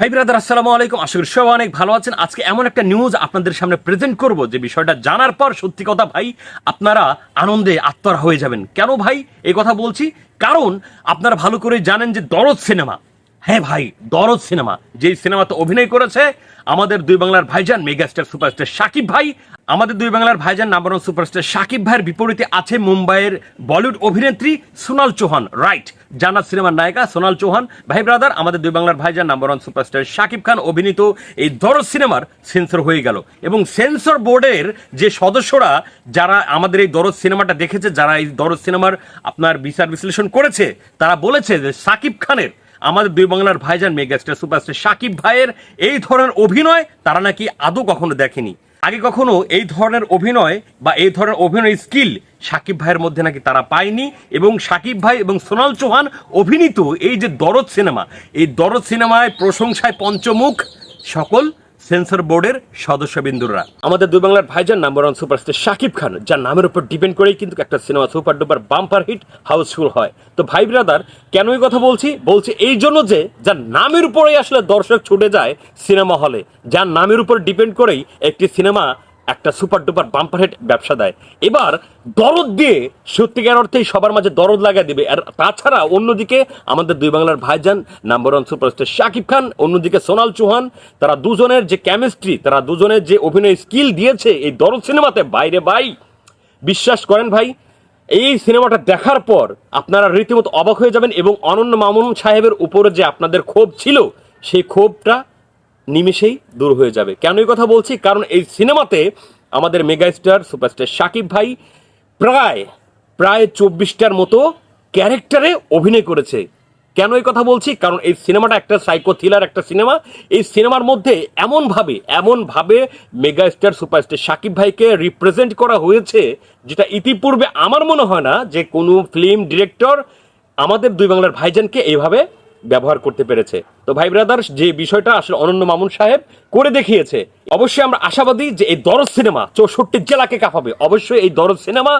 ভাই ব্রাদার, আসসালামু আলাইকুম। আশা করি সবাই অনেক ভালো আছেন। আজকে এমন একটা নিউজ আপনাদের সামনে প্রেজেন্ট করব, যে বিষয়টা জানার পর সত্যি কথা ভাই, আপনারা আনন্দে আত্মরা হয়ে যাবেন। কেন ভাই? এই কথা বলছি কারণ আপনারা ভালো করে জানেন যে দরদ সিনেমা হ্যাঁ ভাই, দরদ সিনেমা যেই সিনেমাতে অভিনয় করেছে আমাদের দুই বাংলার ভাইজান মেগাস্টার সুপারস্টার সাকিব ভাই। আমাদের দুই বাংলার ভাইজান নাম্বার ওয়ান সুপারস্টার সাকিব ভাইয়ের বিপরীতে আছে মুম্বাইয়ের বলিউড অভিনেত্রী সোনাল চৌহান। রাইট জান্নাত সিনেমার নায়িকা সোনাল চৌহান, ভাই ব্রাদার, আমাদের দুই বাংলার ভাইজান number one superstar Shakib Khan, অভিনীত এই দরদ সিনেমার সেন্সর হয়ে গেল। এবং সেন্সর বোর্ডের যে সদস্যরা যারা আমাদের এই দরদ সিনেমাটা দেখেছে, যারা এই দরদ সিনেমার আপনার বিচার বিশ্লেষণ করেছে, তারা বলেছে যে সাকিব খানের, আমাদের দুই বাংলার ভাইজান মেগাস্টার সুপারস্টার সাকিব ভাইয়ের এই ধরনের অভিনয় তারা নাকি আদৌ কখনো দেখেনি। আগে কখনো এই ধরনের অভিনয় বা এই ধরনের অভিনয় স্কিল সাকিব ভাইয়ের মধ্যে নাকি তারা পায়নি এবং সাকিব ভাই এবং সোনাল চৌহান অভিনীত এই যে দরদ সিনেমা, এই দরদ সিনেমায় প্রশংসায় পঞ্চমুখ সকল সেন্সর বোর্ডের সদস্যবিন্দুরা। আমাদের দুই বাংলার ভাইজান number one superstar Shakib Khan, যার নামের উপর ডিপেন্ড করেই কিন্তু একটা cinema super duper bumper hit housefull হয়। তো ভাই ব্রাদার কেন এই কথা বলছি? বলছি এই জন্য যে যার নামের উপরেই আসলে দর্শক ছুটে যায় সিনেমা হলে, যার নামের উপর ডিপেন্ড করেই একটি সিনেমা একটা সুপার ডুপার বাম্পার হিট ব্যবসা দেয়। এবার দরদ দিয়ে সত্যিকার অর্থেই সবার মাঝে দরদ লাগা দিবে। আর তাছাড়া অন্যদিকে আমাদের দুই বাংলার ভাইজান number one superstar Shakib Khan, অন্যদিকে সোনাল চৌহান, তারা দুজনের যে কেমিস্ট্রি তারা দুজনের যে অভিনয় স্কিল দিয়েছে এই দরদ সিনেমাতে, বাইরে ভাই, বিশ্বাস করেন ভাই, এই সিনেমাটা দেখার পর আপনারা রীতিমতো অবাক হয়ে যাবেন এবং অনন্য মামুন সাহেবের উপরে যে আপনাদের ক্ষোভ ছিল, সেই ক্ষোভটা নিমিষেই দূর হয়ে যাবে। কেন এই কথা বলছি? কারণ এই সিনেমাতে আমাদের মেগাস্টার সুপারস্টার সাকিব ভাই প্রায় প্রায় চব্বিশটার মতো ক্যারেক্টারে অভিনয় করেছে। কেন এই কথা বলছি? কারণ এই সিনেমাটা একটা সাইকো থ্রিলার একটা সিনেমা। এই সিনেমার মধ্যে এমনভাবে এমনভাবে মেগাস্টার সুপারস্টার সাকিব ভাইকে রিপ্রেজেন্ট করা হয়েছে, যেটা ইতিপূর্বে আমার মনে হয় না যে কোনো ফিল্ম ডিরেক্টর আমাদের দুই বাংলার ভাইজানকে এইভাবে ব্যবহার করতে পেরেছে। তো ভাই ব্রাদার যে বিষয়টা আসলে অনন্য মামুন সাহেব করে দেখিয়েছে, অবশ্যই আমরা আশাবাদী যে এই দরদ সিনেমা চৌষট্টি জেলাকে কাঁপাবে। অবশ্যই এই দরদ সিনেমা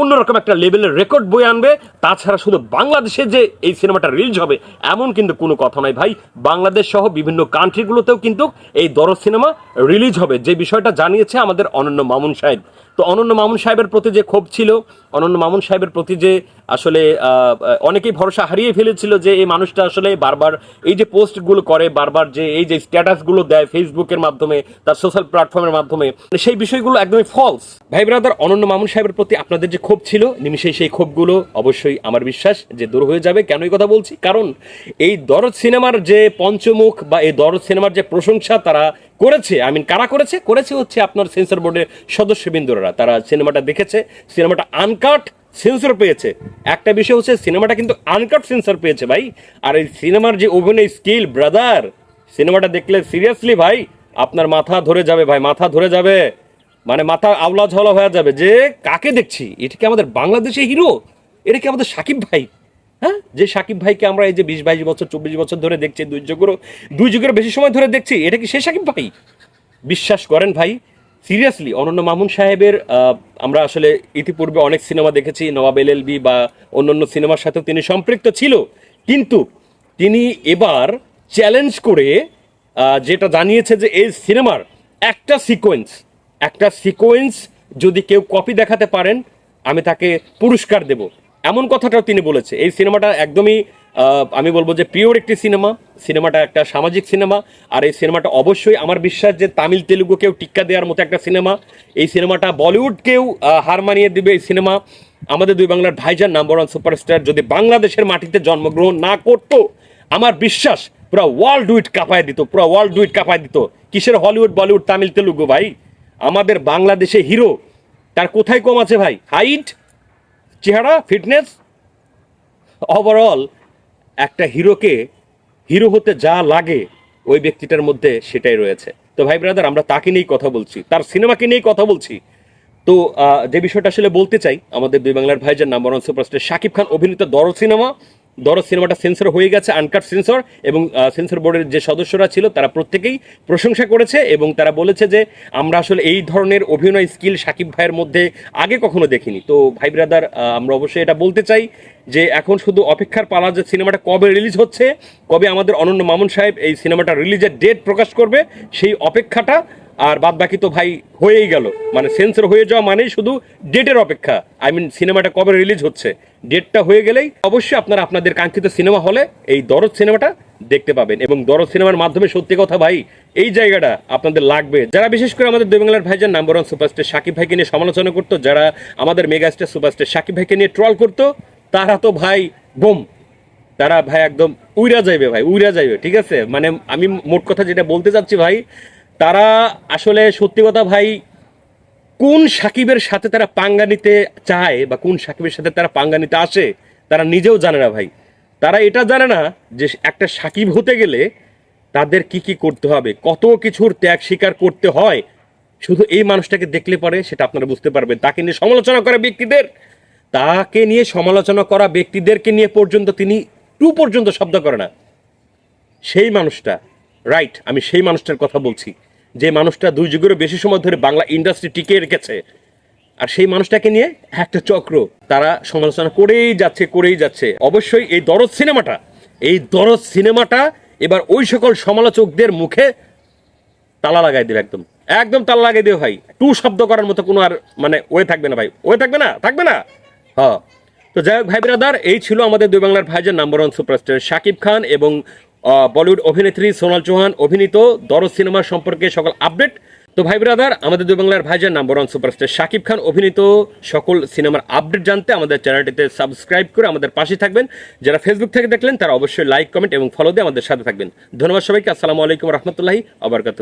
অন্যরকম একটা লেভেলের রেকর্ড বই আনবে। তাছাড়া শুধু বাংলাদেশে যে এই সিনেমাটা রিলিজ হবে, এমন কিন্তু কোনো কথা নয় ভাই। বাংলাদেশ সহ বিভিন্ন কান্ট্রিগুলোতেও কিন্তু এই দরদ সিনেমা রিলিজ হবে। যে বিষয়টা জানিয়েছে আমাদের অনন্য মামুন সাহেব। তো অনন্য মামুন সাহেবের প্রতি যে ক্ষোভ ছিল, অনন্য মামুন সাহেবের প্রতি যে আসলে অনেকেই ভরসা হারিয়ে ফেলেছিল যে এই মানুষটা আসলে বারবার এই যে পোস্টগুলো করে বারবার যে এই যে স্ট্যাটাসগুলো দেয় ফেসবুকের মাধ্যমে, তার সোশ্যাল প্ল্যাটফর্মের মাধ্যমে সেই বিষয়গুলো একদমই ফলস ভাই ব্রাদার অনন্য মামুন সাহেবের প্রতি আপনাদের যে ক্ষোভ ছিল নিমিশেই সেই ক্ষোভগুলো অবশ্যই আমার বিশ্বাস যে দূর হয়ে যাবে। কেন এই কথা বলছি? কারণ এই দরদ সিনেমার যে পঞ্চমুখ বা এই দরদ সিনেমার যে প্রশংসা তারা করেছে আই মিন কারা করেছে? করেছে হচ্ছে আপনার সেন্সর বোর্ডের সদস্যবৃন্দরা। তারা সিনেমাটা দেখেছে, সিনেমাটা আনকাট সেন্সর পেয়েছে। একটা বিষয় হচ্ছে, সিনেমাটা কিন্তু আনকাট সেন্সর পেয়েছে ভাই। আর এই সিনেমার যে অভিনয় স্কিল ব্রাদার সিনেমাটা দেখলে সিরিয়াসলি ভাই, আপনার মাথা ধরে যাবে ভাই, মাথা ধরে যাবে। মানে মাথা আওলা ঝাওলা হয়ে যাবে যে, কাকে দেখছি? এটা কি আমাদের বাংলাদেশে হিরো এটা কি আমাদের সাকিব ভাই? হ্যাঁ? যে সাকিব ভাইকে আমরা এই যে বিশ, বাইশ বছর, চব্বিশ বছর ধরে দেখছি, দুই যুগেরও দুই যুগের বেশি সময় ধরে দেখছি, এটা কি সে সাকিব ভাই? বিশ্বাস করেন ভাই সিরিয়াসলি অনন্য মামুন সাহেবের আমরা আসলে ইতিপূর্বে অনেক সিনেমা দেখেছি, নবাব এল এলবি বা অন্যান্য সিনেমার সাথেও তিনি সম্পৃক্ত ছিল। কিন্তু তিনি এবার চ্যালেঞ্জ করে যেটা জানিয়েছে যে এই সিনেমার একটা সিকোয়েন্স একটা সিকোয়েন্স যদি কেউ কপি দেখাতে পারেন, আমি তাকে পুরস্কার দেব। এমন কথাটাও তিনি বলেছে। এই সিনেমাটা একদমই আমি বলব যে পিওর একটি সিনেমা সিনেমাটা একটা সামাজিক সিনেমা আর এই সিনেমাটা অবশ্যই আমার বিশ্বাস যে তামিল তেলুগুকেও টিক্কা দেওয়ার মতো একটা সিনেমা এই সিনেমাটা বলিউডকেও হার মানিয়ে দিবে এই সিনেমা আমাদের দুই বাংলার ভাইজান নাম্বার ওয়ান সুপারস্টার যদি বাংলাদেশের মাটিতে জন্মগ্রহণ না করতো, আমার বিশ্বাস পুরো ওয়ার্ল্ড উইট কাঁপায় দিত, পুরো ওয়ার্ল্ড উইট কাঁপায় দিত। কিসের হলিউড বলিউড তামিল, তেলুগু ভাই? আমাদের বাংলাদেশে হিরো তার কোথায় কম আছে ভাই? হাইট চেহারা ফিটনেস ওভারঅল একটা হিরোকে হিরো হতে যা লাগে ওই ব্যক্তিটার মধ্যে সেটাই রয়েছে। তো ভাই ব্রাদার আমরা তাকে নিয়েই কথা বলছি, তার সিনেমাকে নিয়েই কথা বলছি। তো যে বিষয়টা আসলে বলতে চাই, আমাদের দুই বাংলার ভাইজান number one superstar Shakib Khan অভিনীত দরদ সিনেমা দরজ সিনেমাটা সেন্সর হয়ে গেছে, আনকাট সেন্সর, এবং সেন্সর বোর্ডের যে সদস্যরা ছিল, তারা প্রত্যেকেই প্রশংসা করেছে এবং তারা বলেছে যে আমরা আসলে এই ধরনের অভিনয় স্কিল সাকিব ভাইয়ের মধ্যে আগে কখনো দেখিনি। তো ভাই ব্রাদার আমরা অবশ্যই এটা বলতে চাই যে এখন শুধু অপেক্ষার পালা যে সিনেমাটা কবে রিলিজ হচ্ছে, কবে আমাদের অনন্য মামুন সাহেব এই সিনেমাটা রিলিজের ডেট প্রকাশ করবে, সেই অপেক্ষাটা আর বাদ বাকি তো ভাই হয়েই গেল। মানে সেন্সর হয়ে যাওয়া মানেই শুধু ডেটের অপেক্ষা। আই মিন সিনেমাটা কবে রিলিজ হচ্ছে? ডেটটা হয়ে গেলেই অবশ্যই আপনারা আপনাদের কাঙ্ক্ষিত সিনেমা হলে এই দরদ সিনেমাটা দেখতে পাবেন। এবং দরদ সিনেমার মাধ্যমে সত্যি কথা ভাই, এই জায়গাটা আপনাদের লাগবে। যারা বিশেষ করে আমাদের দুই বাংলার ভাইজান নাম্বার ওয়ান সুপারস্টার সাকিব ভাইকে নিয়ে সমালোচনা করতো, যারা আমাদের মেগাস্টার সুপারস্টার সাকিব ভাইকে নিয়ে ট্রল করতো, তারা তো ভাই বোম। তারা ভাই একদম উইরা যাইবে ভাই, উইরা যাইবে। ঠিক আছে? মানে আমি মোট কথা যেটা বলতে চাচ্ছি ভাই তারা আসলে সত্যি কথা ভাই, কোন সাকিবের সাথে তারা পাঙ্গা নিতে চায় বা কোন সাকিবের সাথে তারা পাঙ্গা নিতে আসে, তারা নিজেও জানে না ভাই। তারা এটা জানে না যে একটা সাকিব হতে গেলে তাদের কি কি করতে হবে, কত কিছুর ত্যাগ স্বীকার করতে হয়। শুধু এই মানুষটাকে দেখলে পরে সেটা আপনারা বুঝতে পারবেন। তাকে নিয়ে সমালোচনা করা ব্যক্তিদের, তাকে নিয়ে সমালোচনা করা ব্যক্তিদেরকে নিয়ে পর্যন্ত তিনি টু পর্যন্ত শব্দ করে না। সেই মানুষটা রাইট আমি সেই মানুষটার কথা বলছি। যে মানুষটা দুই যুগেরও বেশি সময় ধরে বাংলা ইন্ডাস্ট্রি টিকে রেখেছে। আর সেই মানুষটাকে নিয়ে একটা চক্র তারা সমালোচনা করেই যাচ্ছে করেই যাচ্ছে। অবশ্যই এই দরদ সিনেমাটা, এই দরদ সিনেমাটা এবার ওই সকল সমালোচকদের মুখে তালা লাগাই দেবে একদম। একদম তালা লাগাই দেবে ভাই। টু শব্দ করার মতো কোনো আর মানে ওয়ে থাকবে না ভাই। ওয়ে থাকবে না থাকবে না। হ্যাঁ। তো যাই হোক ভাই ব্রাদার এই ছিল আমাদের দুই বাংলার ভাইজান number one superstar Shakib Khan এবং বলিউড অভিনেত্রী সোনাল চৌহান অভিনীত দরজ সিনেমা সম্পর্কে সকল আপডেট। তো ভাই ব্রাদার, আমাদের দুই বাংলার ভাইজান number one superstar Shakib Khan অভিনীত সকল সিনেমার আপডেট জানতে আমাদের চ্যানেলটিতে সাবস্ক্রাইব করে আমাদের পাশে থাকবেন। যারা ফেসবুক থেকে দেখলেন, তারা অবশ্যই লাইক কমেন্ট এবং ফলো দিয়ে আমাদের সাথে থাকবেন। ধন্যবাদ সবাইকে, আসসালামু আলাইকুম রহমতুল্লাহি আবরকাত।